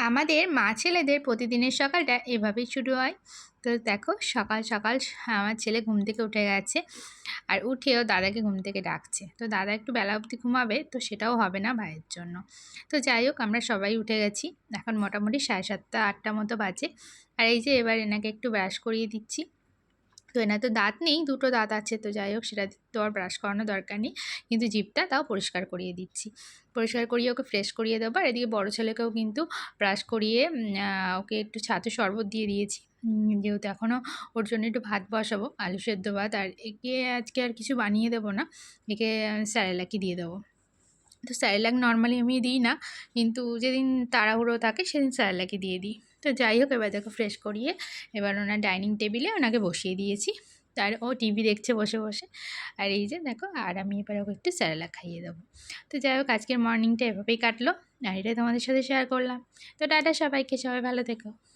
আমাদের মা ছেলেদের প্রতিদিনের সকালটা এভাবেই শুরু হয়। তো দেখো, সকাল সকাল আমার ছেলে ঘুম থেকে উঠে গেছে আর উঠেও দাদাকে ঘুম থেকে ডাকছে। তো দাদা একটু বেলা অবধি ঘুমাবে, তো সেটাও হবে না ভাইয়ের জন্য। তো যাই হোক, আমরা সবাই উঠে গেছি। এখন মোটামুটি সাড়ে সাতটা আটটা মতো বাজে। আর এই যে এবার এনাকে একটু ব্রাশ করিয়ে দিচ্ছি। তো এনার তো দাঁত নেই, দুটো দাঁত আছে, তো যাই হোক সেটা তো আর ব্রাশ করানো দরকার নেই। কিন্তু জিপটা তাও পরিষ্কার করিয়ে দিচ্ছি। পরিষ্কার করিয়ে ওকে ফ্রেশ করিয়ে দেবো, আর এদিকে বড়ো ছেলেকেও কিন্তু ব্রাশ করিয়ে ওকে একটু ছাতু শরবত দিয়ে দিয়েছি। যেহেতু এখনও ওর জন্য একটু ভাত বসাবো, আলু সেদ্ধ ভাত, আর একে আজকে আর কিছু বানিয়ে দেবো না, একে স্যারেলাকি দিয়ে দেবো। তো স্যারেলাক নর্মালি আমি দিই না, কিন্তু যেদিন তাড়াহুড়ো থাকে সেদিন স্যারেলাকি দিয়ে দিই। তো যাই হোক, এবার দেখো ফ্রেশ করিয়ে এবার ওনার ডাইনিং টেবিলে ওনাকে বসিয়ে দিয়েছি। আর ও টিভি দেখছে বসে বসে। আর এই যে দেখো, আর আমি এবার ওকে একটু স্যারেলা খাইয়ে দেবো। তো যাই হোক, আজকের মর্নিংটা এভাবেই কাটলো। আর এটাই তোমাদের সাথে শেয়ার করলাম। তো টাটা সবাইকে, সবাই ভালো থেকো।